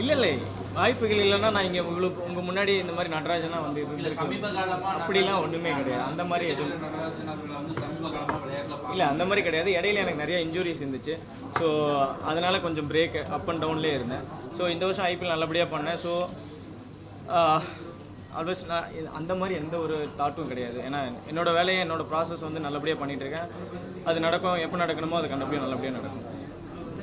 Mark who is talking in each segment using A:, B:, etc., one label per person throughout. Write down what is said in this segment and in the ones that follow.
A: இல்லை இல்லை. வாய்ப்புகள் இல்லைன்னா நான் இங்கே உங்களுக்கு உங்கள் முன்னாடி இந்த மாதிரி நடராஜனா வந்து அப்படிலாம் ஒன்றுமே கிடையாது. அந்த மாதிரி எதுவும் இல்லை அந்த மாதிரி கிடையாது. இடையில எனக்கு நிறைய இன்ஜுரிஸ் இருந்துச்சு. ஸோ அதனால கொஞ்சம் பிரேக் அப் அண்ட் டவுன்லேயே இருந்தேன். ஸோ இந்த வருஷம் ஐபிஎல் நல்லபடியாக பண்ணேன். ஸோ ஆல்வேஸ் நான் அந்த மாதிரி எந்த ஒரு தாட்டும் கிடையாது. ஏன்னா என்னோட வேலையை என்னோட ப்ராசஸ் வந்து நல்லபடியாக பண்ணிட்டு இருக்கேன் அது நடக்கும் எப்போ நடக்கணுமோ அது கண்டிப்பாக நல்லபடியாக நடக்கும்.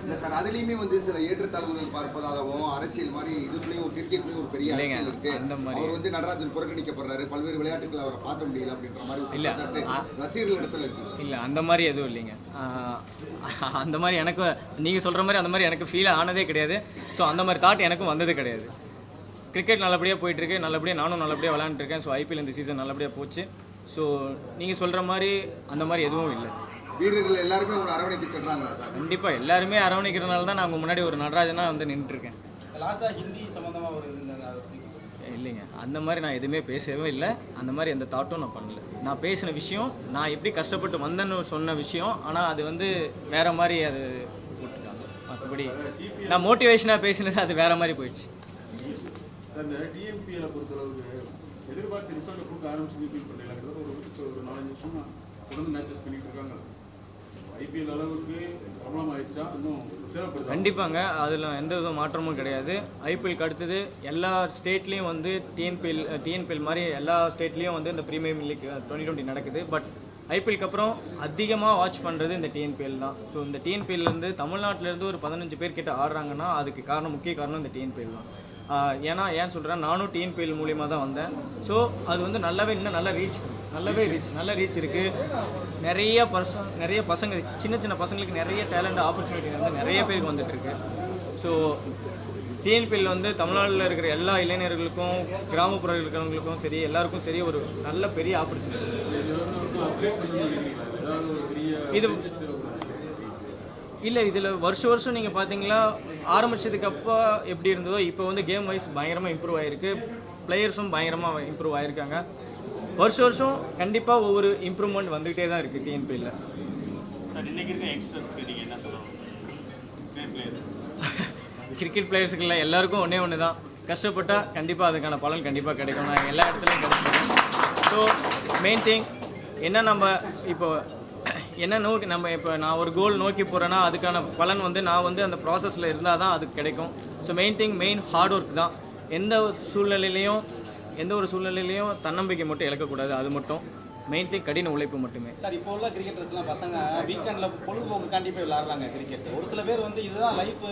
B: இல்ல சார் அதுலயுமே வந்து சில ஏற்றத்தாழ்வுகள் பார்ப்பதாகவும் அரசியல் மாதிரி இதுக்குள்ளேயும் ஒரு கிரிக்கெட்லயும் ஒரு பெரிய அரசியல் இருக்கு.
A: அந்த மாதிரி.
B: அவர் வந்து நடராஜன் புறக்கணிக்கப்படுறாரு. பல்வேறு விளையாட்டுகளை அவரை பார்க்க முடியல அப்படின்ற மாதிரி
A: இல்ல,
B: ரசிகர்கள் இடத்துல இருக்கு சார்.
A: இல்லை அந்த மாதிரி எதுவும் இல்லைங்க. அந்த மாதிரி எனக்கு நீங்கள் சொல்கிற மாதிரி அந்த மாதிரி எனக்கு ஃபீல் ஆனதே கிடையாது. ஸோ அந்த மாதிரி தாட் எனக்கும் வந்தது கிடையாது. கிரிக்கெட் நல்லபடியாக போயிட்டுருக்கு. நல்லபடியாக நானும் நல்லபடியாக விளாண்டுருக்கேன் ஸோ ஐபிஎல் இந்த சீசன் நல்லபடியாக போச்சு. ஸோ நீங்கள் சொல்கிற மாதிரி அந்த மாதிரி எதுவும் இல்லை.
B: வீரர்கள் எல்லாருமே உங்களை அரவணைத்து சென்றாங்களா சார்?
A: கண்டிப்பாக எல்லாருமே அரவணைக்கிறனால தான் நான் உங்கள் முன்னாடி ஒரு நடராஜனா வந்து நின்றுட்டுருக்கேன்.
C: லாஸ்ட்டாக ஹிந்தி சம்மந்தமாக ஒரு
A: இல்லைங்க. அந்த மாதிரி நான் எதுவுமே பேசவே இல்லை. அந்த மாதிரி எந்த தாட்டும் நான் பண்ணல. நான் பேசின விஷயம் நான் எப்படி கஷ்டப்பட்டு வந்தேன்னு சொன்ன விஷயம் ஆனால் அது வந்து வேற மாதிரி அது போட்டுருக்காங்க மற்றபடி நான் மோட்டிவேஷனாக பேசினது அது வேற மாதிரி போயிடுச்சு.
D: அந்த டிஎம்பிஎல பொறுத்தளவுக்கு எதிர்பார்த்து ரிசல்ட் கொடுக்க ஆரம்பிச்சு ஃபீல் பண்ணல ஒரு ஒரு நாலஞ்சு வருஷமா தொடர்ந்து மேட்சஸ் பண்ணிட்டு இருக்காங்க. ஐபிஎல் அளவுக்கு பிரபலம் ஆயிடுச்சா இன்னும் தேவைப்படுது?
A: கண்டிப்பாங்க. அதில் எந்த வித மாற்றமும் கிடையாது. ஐபிஎல்க்கு அடுத்தது எல்லா ஸ்டேட்லேயும் வந்து டிஎன்பிஎல் டிஎன்பிஎல் மாதிரி எல்லா ஸ்டேட்லேயும் வந்து இந்த ப்ரீமியம் லீக் டுவெண்ட்டி டுவெண்ட்டி நடக்குது. பட் ஐபிஎல்க்கு அப்புறம் அதிகமாக வாட்ச் பண்ணுறது இந்த டிஎன்பிஎல் தான். ஸோ இந்த டிஎன்பிஎல்லேருந்து தமிழ்நாட்டிலேருந்து ஒரு பதினஞ்சு பேர் கிட்ட ஆடுறாங்கன்னா அதுக்கு காரணம் முக்கிய காரணம் இந்த டிஎன்பிஎல் தான். ஏன்னா ஏன் சொல்கிறேன் நானும் டிஎன்பிஎல் மூலியமாக தான் வந்தேன். ஸோ அது வந்து நல்லாவே இன்னும் நல்லா ரீச் நல்லாவே ரீச் நல்ல ரீச் இருக்குது நிறைய பசங்க நிறைய பசங்க சின்ன சின்ன பசங்களுக்கு நிறைய டேலண்ட் ஆப்பர்ச்சுனிட்டி வந்து நிறைய பேருக்கு வந்துட்டுருக்கு ஸோ டிஎன்பிஎல் வந்து தமிழ்நாட்டில் இருக்கிற எல்லா இளைஞர்களுக்கும் கிராமப்புற இருக்கிறவங்களுக்கும் சரி எல்லாருக்கும் சரி ஒரு நல்ல பெரிய ஆப்பர்ச்சுனிட்டி இது இல்லை இதில் வருஷ வருஷம் நீங்கள் பார்த்தீங்களா ஆரம்பிச்சதுக்கு அப்போ எப்படி இருந்ததோ இப்போ வந்து கேம் வைஸ் பயங்கரமாக இம்ப்ரூவ் ஆகிருக்கு பிளேயர்ஸும் பயங்கரமாக இம்ப்ரூவ் ஆகிருக்காங்க வருஷ வருஷம் கண்டிப்பாக ஒவ்வொரு இம்ப்ரூவ்மெண்ட் வந்துகிட்டே தான் இருக்குது டிஎன்பியில்
E: சார் இன்னைக்கு இருக்க யங்ஸ்டர்ஸ்க்கு நீங்கள் என்ன
A: கிரிக்கெட் பிளேயர்ஸுக்கு இல்லை எல்லாருக்கும் ஒன்றே ஒன்று தான் கஷ்டப்பட்டால் கண்டிப்பாக அதுக்கான பலன் கண்டிப்பாக கிடைக்கும். நான் எல்லா இடத்துலையும் கிடைச்சிருக்கேன் ஸோ மெயின் திங் என்ன நம்ம இப்போ என்ன நோக்கி நம்ம இப்போ நான் ஒரு கோல் நோக்கி போகிறேன்னா அதுக்கான பலன் வந்து நான் வந்து அந்த ப்ராசஸில் இருந்தால் தான் அது கிடைக்கும். So main thing main hard work தான். எந்த ஒரு சூழ்நிலையிலையும் எந்த ஒரு சூழ்நிலையிலையும் தன்னம்பிக்கை மட்டும் இழக்கக்கூடாது அது மட்டும். மெயின் திங் கடின உழைப்பு மட்டுமே.
C: சார் இப்போ உள்ள கிரிக்கெட்டர்ஸ்லாம் பசங்க வீக்கெண்டில் பொழுதுபோக்குக்காண்டி போய் விளாட்றாங்க கிரிக்கெட் ஒரு சில பேர் வந்து இதுதான் லைஃப்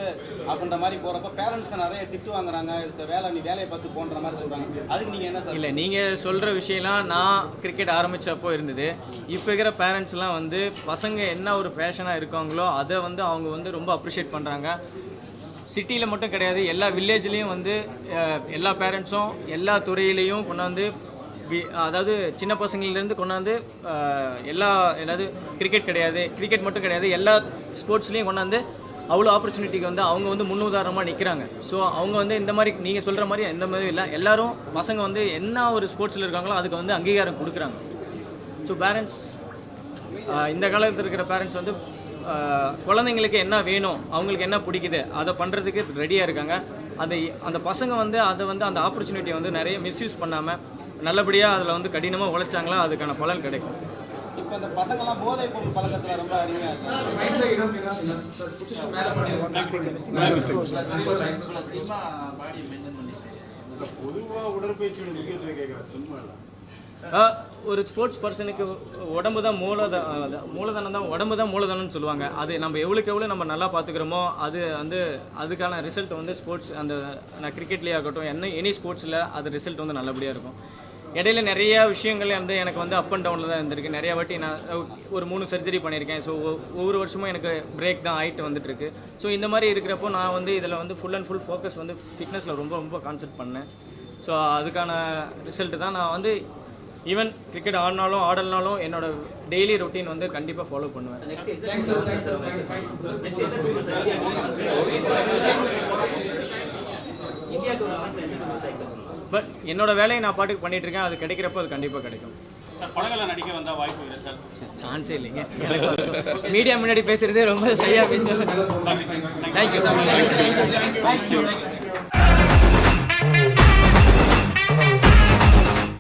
C: அப்படின்ற மாதிரி போகிறப்ப பேரண்ட்ஸ் நிறைய திட்டு வாங்குறாங்க வேலை நீ வேலையை பார்த்து போன்ற மாதிரி சொல்கிறாங்க அதுக்கு நீங்கள் என்ன சார்?
A: இல்லை நீங்கள் சொல்கிற விஷயம்லாம் நான் கிரிக்கெட் ஆரம்பித்தப்போ இருந்தது. இப்போ இருக்கிற பேரண்ட்ஸ்லாம் வந்து பசங்க என்ன ஒரு பேஷனாக இருக்காங்களோ அதை வந்து அவங்க வந்து ரொம்ப அப்ரிஷியேட் பண்ணுறாங்க சிட்டியில் மட்டும் கிடையாது எல்லா வில்லேஜ்லேயும் வந்து எல்லா பேரண்ட்ஸும் எல்லா துறையிலையும் கொண்டாந்து அதாவது சின்ன பசங்களிலேருந்து கொண்டாந்து எல்லா ஏதாவது கிரிக்கெட் கிடையாது கிரிக்கெட் மட்டும் கிடையாது எல்லா ஸ்போர்ட்ஸ்லேயும் கொண்டாந்து அவ்வளோ ஆப்பர்ச்சுனிட்டிக்கு வந்து அவங்க வந்து முன்னுதாரணமாக நிற்கிறாங்க ஸோ அவங்க வந்து இந்த மாதிரி நீங்கள் சொல்கிற மாதிரி எந்த மாதிரி இல்லை. எல்லாரும் பசங்க வந்து என்ன ஒரு ஸ்போர்ட்ஸில் இருக்காங்களோ அதுக்கு வந்து அங்கீகாரம் கொடுக்குறாங்க. ஸோ பேரண்ட்ஸ் இந்த காலத்தில் இருக்கிற பேரண்ட்ஸ் வந்து குழந்தைங்களுக்கு என்ன வேணும் அவங்களுக்கு என்ன பிடிக்குது அதை பண்ணுறதுக்கு ரெடியாக இருக்காங்க. அந்த அந்த பசங்க வந்து அதை வந்து அந்த ஆப்பர்ச்சுனிட்டியை வந்து நிறைய மிஸ்யூஸ் பண்ணாமல் நல்லபடியாக அதில் வந்து கடினமாக உழைச்சாங்களா அதுக்கான பலன் கிடைக்கும்.
C: இப்போ இந்த பசங்கள்லாம் போதை பொருள் பழக்கத்தில் ரொம்ப அருமையாக இருக்காங்க.
F: பாடியை மெயின்டைன் பண்ணிட்டு
D: இல்ல, பொதுவா உடற்பயிற்சியோட முக்கியத்துவம் கேட்குறேன் சும்மா இல்லை
A: ஆஹ், ஒரு ஸ்போர்ட்ஸ் பர்சனுக்கு உடம்பு தான் மூலத மூலதனம் தான் உடம்பு தான் மூலதனம்னு சொல்லுவாங்க. அது நம்ம எவ்வளோக்கு எவ்வளோ நம்ம நல்லா பார்த்துக்கிறோமோ அது வந்து அதுக்கான ரிசல்ட் வந்து ஸ்போர்ட்ஸ் அந்த நான் கிரிக்கெட்லேயே ஆகட்டும் என்ன எனி ஸ்போர்ட்ஸில் அது ரிசல்ட் வந்து நல்லபடியாக இருக்கும். இடையில நிறைய விஷயங்கள் வந்து எனக்கு வந்து அப் அண்ட் டவுனில் தான் இருந்திருக்கு. நிறைய வாட்டி நான் ஒரு மூணு சர்ஜரி பண்ணியிருக்கேன். ஸோ ஒவ்வொரு வருஷமும் எனக்கு பிரேக் தான் ஆகிட்டு வந்துட்டு இருக்கு ஸோ இந்த மாதிரி இருக்கிறப்போ நான் வந்து இதில் வந்து ஃபுல் அண்ட் ஃபுல் ஃபோக்கஸ் வந்து ஃபிட்னஸில் ரொம்ப ரொம்ப கான்சென்ட் பண்ணேன். ஸோ அதுக்கான ரிசல்ட் தான் நான் வந்து ஈவன் கிரிக்கெட் ஆடினாலும் ஆடலனாலும் என்னோட டெய்லி ரொட்டீன் வந்து கண்டிப்பாக ஃபாலோ பண்ணுவேன். பட் என்னோட வேலையை நான் பாட்டுக்கு பண்ணிட்டு இருக்கேன் அது கிடைக்கிறப்போ அது கண்டிப்பாக கிடைக்கும்.
C: சார் படங்களை நடிக்க வந்தா வாய்ப்பு இல்லை சார்?
A: சான்ஸே இல்லைங்க. மீடியா முன்னாடி பேசுறதே ரொம்ப சரியா பேசுவேன் தேங்க்யூ சார் தேங்க்யூ